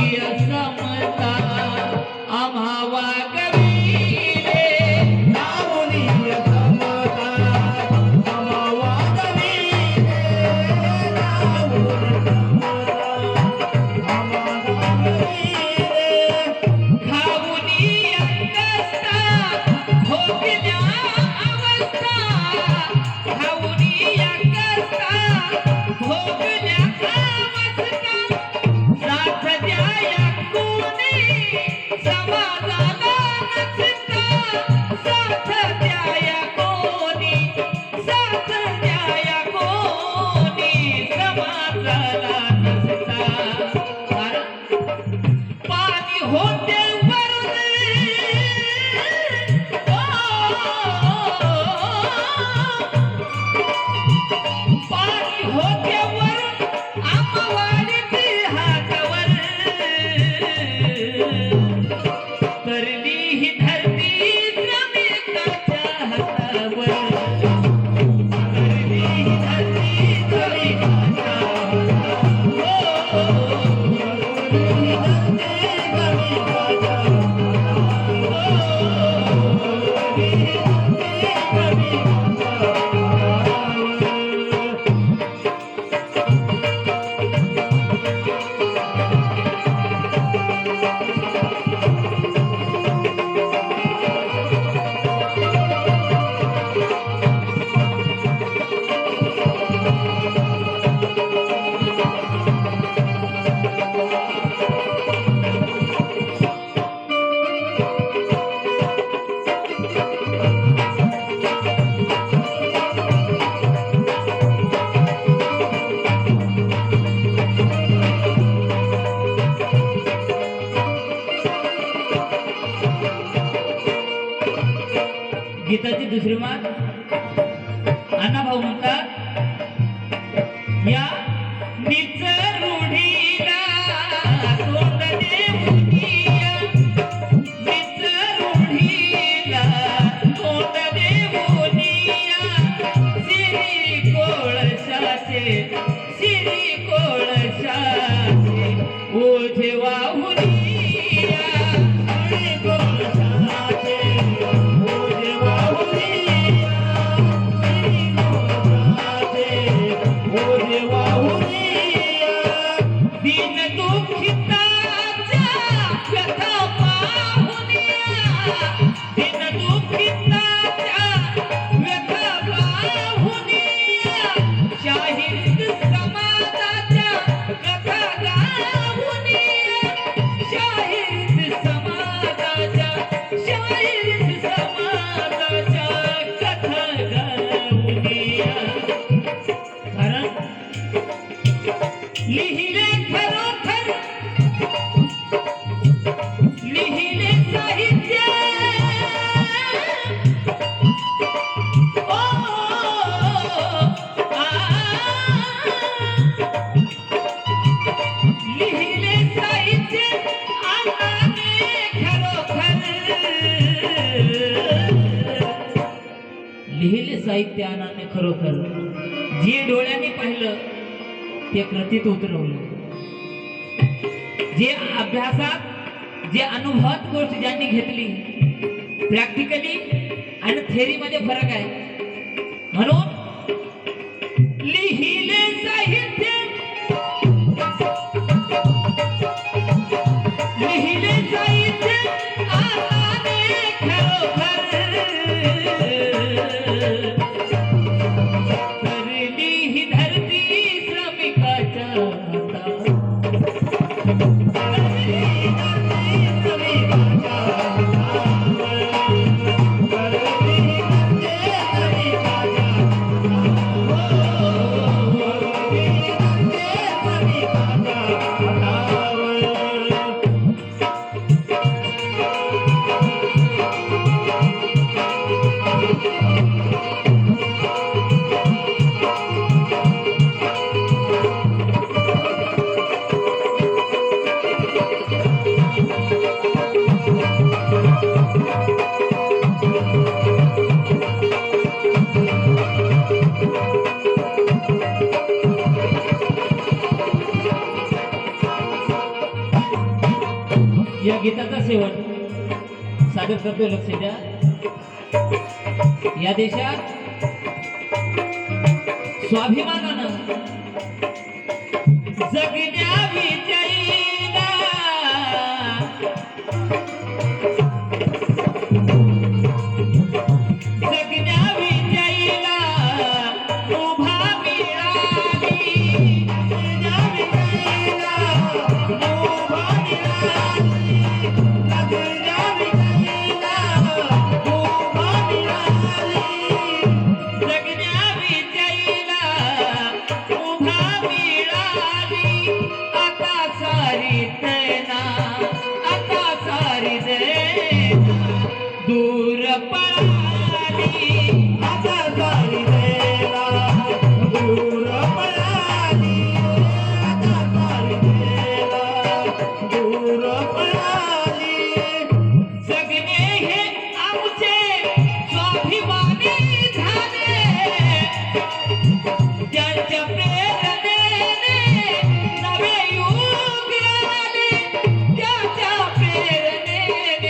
चमता Okay. गीताची दुसरी मात अण्णा भाऊ म्हणतात या निच रूढीला तोंड सिरी कोळशाचे सिरी कोळशाचे ओझे लिहिले खरोखर. लिहिले साहित्य. ओ, लिहिले साहित्य आम्हाने खरोखर. लिहिले साहित्य खरोखर. जे डोळ्याने पाहिलं ते कृतीत उतरवलं. जे अभ्यासात जे अनुभवात गोष्ट ज्यांनी घेतली प्रॅक्टिकली आणि थेरीमध्ये फरक आहे. म्हणून या गीताचा सेवन. सादर करतोय लक्ष द्या. या देशात स्वाभिमानानं